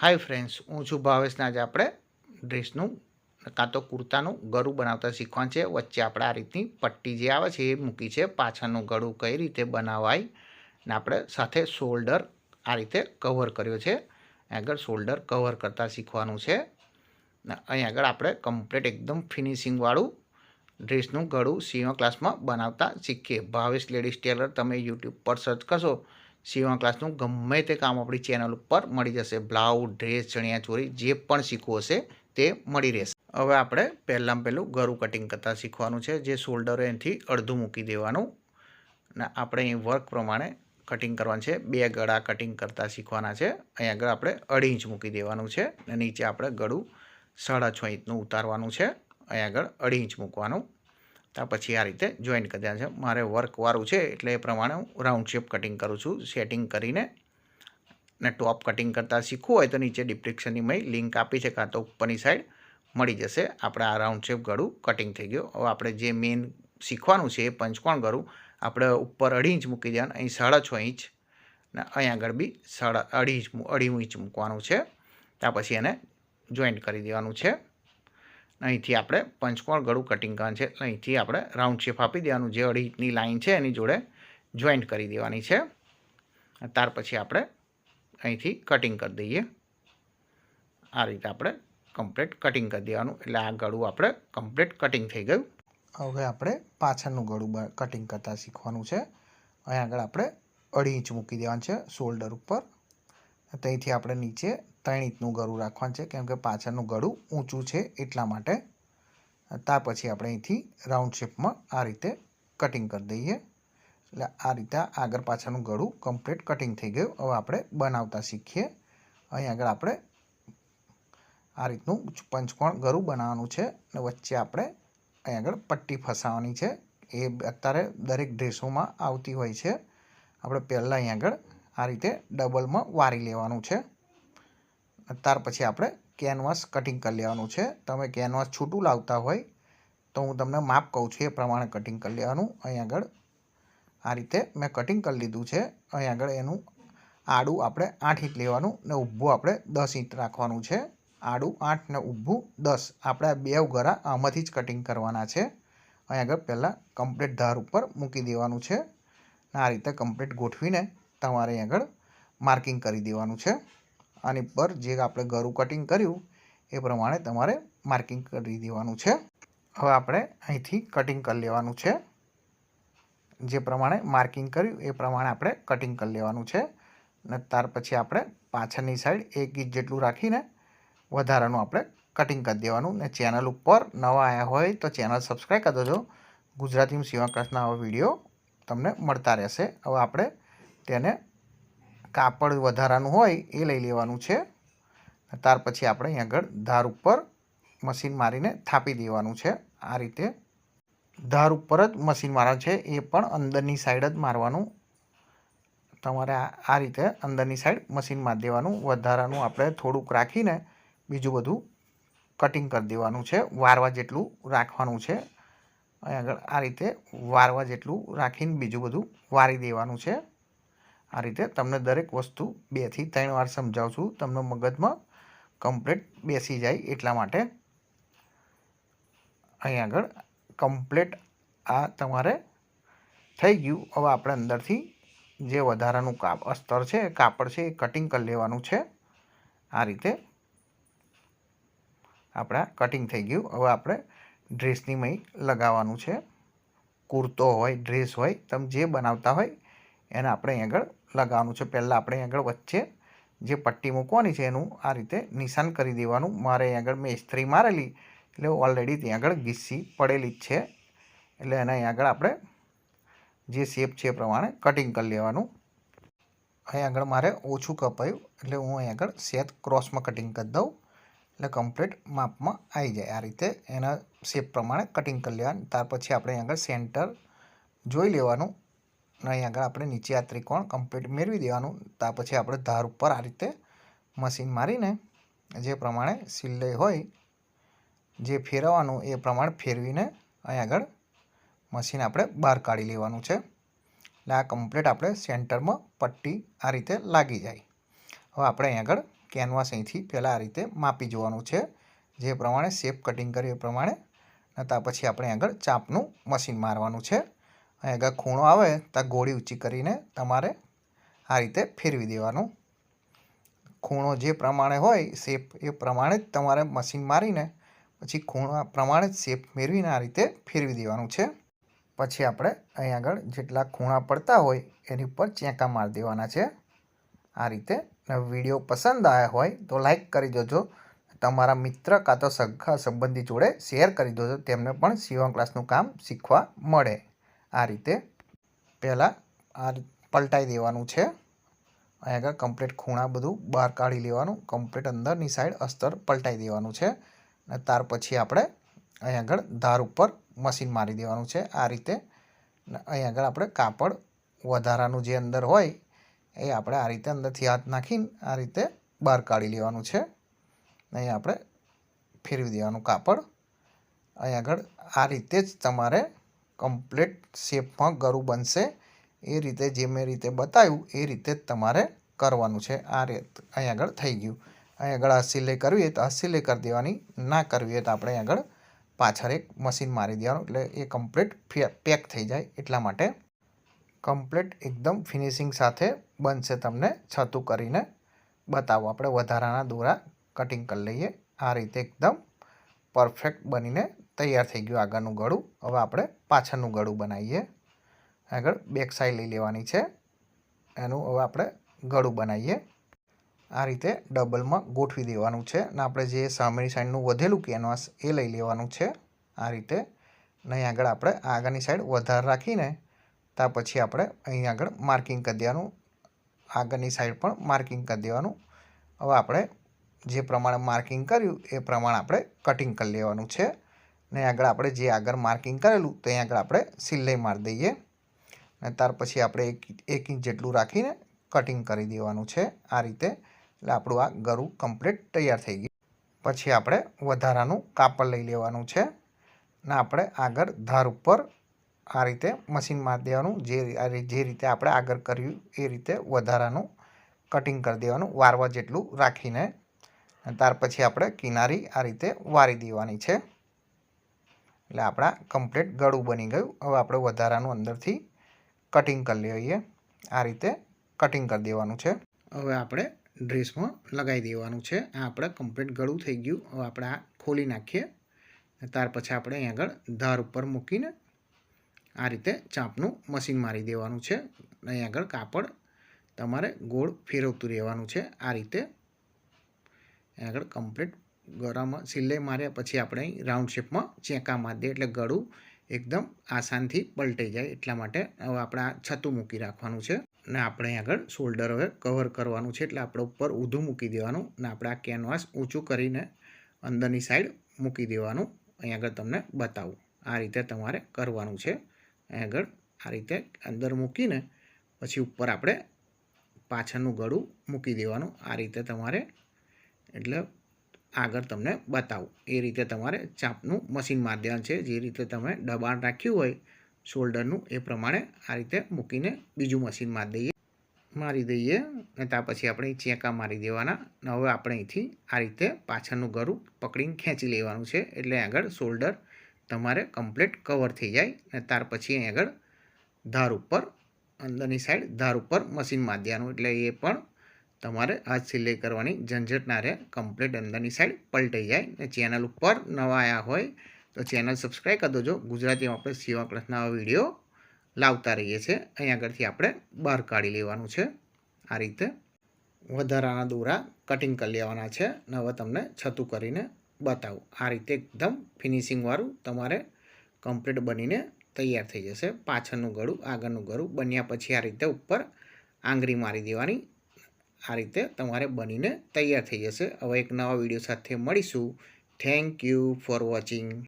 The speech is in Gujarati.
હાય ફ્રેન્ડ્સ હું છું ભાવેશને આજે આપણે ડ્રેસનું કાં તો કુર્તાનું ગળું બનાવતા શીખવાનું છે વચ્ચે આપણે આ રીતની પટ્ટી જે આવે છે એ મૂકી છે. પાછળનું ગળું કઈ રીતે બનાવાય ને આપણે સાથે શોલ્ડર આ રીતે કવર કર્યો છે. આગળ શોલ્ડર કવર કરતાં શીખવાનું છે. ને અહીં આગળ આપણે કમ્પ્લીટ એકદમ ફિનિશિંગવાળું ડ્રેસનું ગળું સીવા ક્લાસમાં બનાવતા શીખીએ. ભાવેશ લેડીઝ ટેલર તમે યુટ્યુબ પર સર્ચ કરશો સીવણ ક્લાસનું ગમે તે કામ આપણી ચેનલ ઉપર મળી જશે. બ્લાઉઝ ડ્રેસ ચણિયાચોળી જે પણ શીખવું હશે તે મળી રહેશે. હવે આપણે પહેલાં પહેલું ગરું કટિંગ કરતાં શીખવાનું છે, જે શોલ્ડર એનાથી અડધું મૂકી દેવાનું. અને આપણે અહીં વર્ક પ્રમાણે કટિંગ કરવાનું છે. બે ગળા કટિંગ કરતાં શીખવાના છે. અહીં આગળ આપણે અઢી ઇંચ મૂકી દેવાનું છે. અને નીચે આપણે ગળું સાડા છ ઇંચનું ઉતારવાનું છે. અહીં આગળ અઢી ઇંચ મૂકવાનું. ત્યાર પછી આ રીતે જોઈન્ટ કરી દેવાનું છે. મારે વર્કવાળું છે એટલે એ પ્રમાણે હું રાઉન્ડ શેપ કટિંગ કરું છું સેટિંગ કરીને ને ટોપ કટિંગ કરતાં શીખવું હોય તો નીચે ડિસ્ક્રિપ્શનની મેં લિંક આપી છે, કાં તો ઉપરની સાઈડ મળી જશે. આપણે આ રાઉન્ડ શેપ ગળું કટિંગ થઈ ગયું. હવે આપણે જે મેઇન શીખવાનું છે એ પંચકોણ ગળું આપણે ઉપર અઢી ઇંચ મૂકી દેવાનું. અહીં સાડા છ ઇંચ ને અહીં આગળ બી સાડા અઢી ઇંચ અઢી ઇંચ મૂકવાનું છે. ત્યાર પછી એને જોઈન્ટ કરી દેવાનું છે. અહીંથી આપણે પંચકોણ ગળું કટિંગ કરવાનું છે. અહીંથી આપણે રાઉન્ડ શેપ આપી દેવાનું. જે અઢીની લાઇન છે, એની જોડે જોઈન્ટ કરી દેવાની છે. ત્યાર પછી આપણે અહીંથી કટિંગ કરી દઈએ. આ રીતે આપણે કમ્પ્લીટ કટિંગ કરી દેવાનું. એટલે આ ગળું આપણે કમ્પ્લીટ કટિંગ થઈ ગયું. હવે આપણે પાછળનું ગળું કટિંગ કરતાં શીખવાનું છે. અહીં આગળ આપણે અઢી ઇંચ મૂકી દેવાનું છે શોલ્ડર ઉપર. ત્યાંથી આપણે નીચે ત્રણ ઇંચનું ગળું રાખવાનું છે. કેમ કે પાછળનું ગળું ઊંચું છે એટલા માટે. ત્યાર પછી આપણે અહીંથી રાઉન્ડ શેપમાં આ રીતે કટિંગ કરી દઈએ. એટલે આ રીતે આગળ પાછળનું ગળું કમ્પ્લીટ કટિંગ થઈ ગયું. હવે આપણે બનાવતા શીખીએ. અહીં આગળ આપણે આ રીતનું પંચકોણ ગળું બનાવવાનું છે અને વચ્ચે આપણે અહીં આગળ પટ્ટી ફસાવવાની છે. એ અત્યારે દરેક ડ્રેસોમાં આવતી હોય છે. આપણે પહેલાં અહીં આગળ આ રીતે ડબલમાં વારી લેવાનું છે. ત્યાર પછી આપણે કેનવાસ કટિંગ કરી લેવાનું છે. તમે કેનવાસ છૂટું લાવતા હોય તો હું તમને માપ કહું છું એ પ્રમાણે કટિંગ કરી લેવાનું. અહીં આગળ આ રીતે મેં કટિંગ કરી લીધું છે. અહીં આગળ એનું આડું આપણે આઠ ઇંચ લેવાનું ને ઊભું આપણે દસ ઇંચ રાખવાનું છે. આડું આઠ ને ઊભું દસ. આપણે આ બે ગરા આમાંથી જ કટિંગ કરવાના છે. અહીં આગળ પહેલાં કમ્પ્લીટ ધાર ઉપર મૂકી દેવાનું છે. આ રીતે કમ્પ્લીટ ગોઠવીને તમારે અહીં આગળ માર્કિંગ કરી દેવાનું છે. આની પર જે આપણે ગરું કટિંગ કર્યું, એ પ્રમાણે તમારે માર્કિંગ કરી દેવાનું છે. હવે આપણે અહીંથી કટિંગ કરી લેવાનું છે. જે પ્રમાણે માર્કિંગ કર્યું, એ પ્રમાણે આપણે કટિંગ કરી લેવાનું છે. અને ત્યાર પછી આપણે પાછળની સાઈડ એક ઇંચ જેટલું રાખીને વધારાનું આપણે કટિંગ કરી દેવાનું. ને ચેનલ ઉપર નવા આવ્યા હોય તો ચેનલ સબસ્ક્રાઈબ કરી દેજો. ગુજરાતીમાં સીવા આવા વીડિયો તમને મળતા રહેશે. હવે આપણે તેને કાપડ વધારાનું હોય એ લઈ લેવાનું છે. ત્યાર પછી આપણે અહીં આગળ ધાર ઉપર મશીન મારીને થાપી દેવાનું છે. આ રીતે ધાર ઉપર જ મશીન મારવાનું છે. એ પણ અંદરની સાઈડ જ મારવાનું. તમારે આ રીતે અંદરની સાઈડ મશીન મારી દેવાનું. વધારાનું આપણે થોડુંક રાખીને બીજું બધું કટિંગ કરી દેવાનું છે. વારવા જેટલું રાખવાનું છે. અહીં આગળ આ રીતે વારવા જેટલું રાખીને બીજું બધું વારી દેવાનું છે. આ રીતે તમને દરેક વસ્તુ બેથી ત્રણ વાર સમજાવું છું. તમને મગજમાં કમ્પ્લેટ બેસી જાય એટલા માટે. અહીં આગળ કમ્પ્લેટ આ તમારે થઈ ગયું. હવે આપણે અંદરથી જે વધારાનું કાપ, અસ્તર છે, કાપડ છે, એ કટિંગ કરી લેવાનું છે. આ રીતે આપણા કટિંગ થઈ ગયું. હવે આપણે ડ્રેસની મય લગાવવાનું છે. કુર્તો હોય ડ્રેસ હોય, તમે જે બનાવતા હોય એને આપણે અહીં આગળ લગાવવાનું છે. પહેલાં આપણે આગળ વચ્ચે જે પટ્ટી મૂકવાની છે એનું આ રીતે નિશાન કરી દેવાનું. મારે આગળ મેં ઇસ્ત્રી મારેલી, એટલે ઓલરેડી ત્યાં આગળ ઘીસી પડેલી જ છે. એટલે એના આગળ આપણે જે શેપ છે એ પ્રમાણે કટિંગ કરી લેવાનું. અહીં આગળ મારે ઓછું કપાયું, એટલે હું અહીં આગળ સેત ક્રોસમાં કટિંગ કરી દઉં. એટલે કમ્પ્લીટ માપમાં આવી જાય આ રીતે એના શેપ પ્રમાણે કટિંગ કરી લેવાનું. ત્યાર પછી આપણે આગળ સેન્ટર જોઈ લેવાનું. અને અહીં આગળ આપણે નીચે આ ત્રિકોણ કમ્પ્લીટ મેળવી દેવાનું. ત્યાર પછી આપણે ધાર ઉપર આ રીતે મશીન મારીને જે પ્રમાણે સિલાઈ હોય, જે ફેરવવાનું એ પ્રમાણે ફેરવીને અહીં આગળ મશીન આપણે બહાર કાઢી લેવાનું છે. એટલે આ કમ્પ્લીટ આપણે સેન્ટરમાં પટ્ટી આ રીતે લાગી જાય. હવે આપણે અહીં આગળ કેનવાસ અહીંથી પહેલાં આ રીતે માપી જોવાનું છે. જે પ્રમાણે શેપ કટિંગ કરીએ એ પ્રમાણે. ત્યાં પછી આપણે આગળ ચાપનું મશીન મારવાનું છે. આગળ ખૂણો આવે, ત્યાં ગોળી ઊંચી કરીને તમારે આ રીતે ફેરવી દેવાનું. ખૂણો જે પ્રમાણે હોય શેપ એ પ્રમાણે જ તમારે મશીન મારીને પછી ખૂણા પ્રમાણે જ શેપ મેળવીને આ રીતે ફેરવી દેવાનું છે. પછી આપણે અહીં આગળ જેટલા ખૂણા પડતા હોય, એની ઉપર ચેંકા મારી દેવાના છે. આ રીતે વીડિયો પસંદ આવ્યા હોય, તો લાઈક કરી દેજો. તમારા મિત્ર કાં તો સગા સંબંધી જોડે શેર કરી દેજો. તેમને પણ સીવણ ક્લાસનું કામ શીખવા મળે. આ રીતે પહેલાં આ પલટાઈ દેવાનું છે. અહીં આગળ કમ્પ્લીટ ખૂણા બધું બહાર કાઢી લેવાનું. કમ્પ્લીટ અંદરની સાઈડ અસ્તર પલટાઈ દેવાનું છે. અને ત્યાર પછી આપણે અહીં આગળ ધાર ઉપર મશીન મારી દેવાનું છે. આ રીતે અહીં આગળ આપણે કાપડ વધારાનું જે અંદર હોય એ આપણે આ રીતે અંદરથી હાથ નાખીને આ રીતે બહાર કાઢી લેવાનું છે. અહીં આપણે ફેરવી દેવાનું કાપડ. અહીં આગળ આ રીતે જ તમારે કમ્પ્લીટ શેપમાં ગરું બનશે. એ રીતે જે મેં રીતે બતાવ્યું, એ રીતે તમારે કરવાનું છે. આ રીત અહીં આગળ થઈ ગયું. અહીં આગળ આ સિલાઈ કરવી હોય તો આ સિલાઈ કરી દેવાની. ના કરવી હોય તો આપણે અહીં આગળ પાછળ એક મશીન મારી દેવાનું. એટલે એ કમ્પ્લીટ પેક થઈ જાય. એટલા માટે કમ્પ્લીટ એકદમ ફિનિશિંગ સાથે બનશે તમને છતું કરીને. બતાવો, આપણે વધારાના દોરા કટિંગ કરી લઈએ. આ રીતે એકદમ પરફેક્ટ બનીને તૈયાર થઈ ગયું આગળનું ગળું. હવે આપણે પાછળનું ગળું બનાવીએ. આગળ બેક સાઈડ લઈ લેવાની છે. એનું હવે આપણે ગળું બનાવીએ. આ રીતે ડબલમાં ગોઠવી દેવાનું છે. અને આપણે જે સામેની સાઈડનું વધેલું કેનવાસ એ લઈ લેવાનું છે. આ રીતે નહીં આગળ આપણે આગળની સાઈડ વધારે રાખીને ત્યાર પછી આપણે અહીં આગળ માર્કિંગ કરી દેવાનું. આગળની સાઈડ પણ માર્કિંગ કરી દેવાનું. હવે આપણે જે પ્રમાણે માર્કિંગ કર્યું એ પ્રમાણે આપણે કટિંગ કરી લેવાનું છે. ને આગળ આપણે જે આગળ માર્કિંગ કરેલું, તો અહીં આગળ આપણે સિલાઈ મારી દઈએ. અને ત્યાર પછી આપણે એક એક ઇંચ જેટલું રાખીને કટિંગ કરી દેવાનું છે આ રીતે. એટલે આપણું આ ગરું કમ્પ્લીટ તૈયાર થઈ ગયું. પછી આપણે વધારાનું કાપડ લઈ લેવાનું છે. ને આપણે આગળ ધાર ઉપર આ રીતે મશીન મારી દેવાનું. જે જે રીતે આપણે આગળ કર્યું, એ રીતે વધારાનું કટિંગ કરી દેવાનું, વારવા જેટલું રાખીને. ત્યાર પછી આપણે કિનારી આ રીતે વારી દેવાની છે. એટલે આપણા કમ્પ્લીટ ગળું બની ગયું. હવે આપણે વધારાનું અંદરથી કટિંગ કરી લઈએ આ રીતે કટિંગ કરી દેવાનું છે. હવે આપણે ડ્રેસમાં લગાવી દેવાનું છે. આ આપણે કમ્પ્લીટ ગળું થઈ ગયું. હવે આપણે આ ખોલી નાખીએ. ત્યાર પછી આપણે અહીં આગળ ધાર ઉપર મૂકીને આ રીતે ચાંપનું મશીન મારી દેવાનું છે. અહીં આગળ કાપડ તમારે ગોળ ફેરવતું રહેવાનું છે. આ રીતે આગળ કમ્પ્લીટ ગળામાં સિલ્લે માર્યા પછી આપણે રાઉન્ડ શેપમાં ચેંકા મારી એટલે ગળું એકદમ આસાનથી પલટાઈ જાય એટલા માટે હવે આપણે આ છતું મૂકી રાખવાનું છે ને આપણે આગળ શોલ્ડર હવે કવર કરવાનું છે એટલે આપણે ઉપર ઊંધું મૂકી દેવાનું ને આપણે આ કેનવાસ ઊંચું કરીને અંદરની સાઈડ મૂકી દેવાનું. અહીં આગળ તમને બતાવું. આ રીતે તમારે કરવાનું છે. અહીં આગળ આ રીતે અંદર મૂકીને પછી ઉપર આપણે પાછળનું ગળું મૂકી દેવાનું. આ રીતે તમારે એટલે આગળ તમને બતાવું. એ રીતે તમારે ચાપનું મશીન માધ્યમ છે, જે રીતે તમે દબાણ રાખ્યું હોય, શોલ્ડરનું, એ પ્રમાણે આ રીતે મૂકીને બીજું મશીન મારી દઈએ. મારી દઈએ અને ત્યાર પછી આપણે ચેકા મારી દેવાના. અને હવે આપણે અહીંથી આ રીતે પાછળનું ગરું પકડીને ખેંચી લેવાનું છે, એટલે આગળ શોલ્ડર તમારે કમ્પ્લીટ કવર થઈ જાય. અને ત્યાર પછી અહીં આગળ ધાર ઉપર, અંદરની સાઈડ ધાર ઉપર મશીન માધ્યાનું, એટલે એ પણ તમારે હાથ સિલાઈ કરવાની ઝંઝટ ના રહે. કમ્પ્લીટ અંદરની સાઈડ પલટાઈ જાય ને ચેનલ ઉપર નવા આવ્યા હોય તો ચેનલ સબસ્ક્રાઈબ કરી દોજો. ગુજરાતીમાં આપણે સીવા ક્લાસના વીડિયો લાવતા રહીએ છીએ. અહીં આગળથી આપણે બહાર કાઢી લેવાનું છે. આ રીતે વધારાના દોરા કટિંગ કરી લેવાના છે. ને હવે તમને છતું કરીને બતાવું. આ રીતે એકદમ ફિનિશિંગવાળું તમારે કમ્પ્લીટ બનીને તૈયાર થઈ જશે. પાછળનું ગળું, આગળનું ગળું બન્યા પછી આ રીતે ઉપર આંગળી મારી દેવાની. આ રીતે તમારે બનીને તૈયાર થઈ જશે. હવે એક નવા વીડિયો સાથે મળીશું. Thank you for watching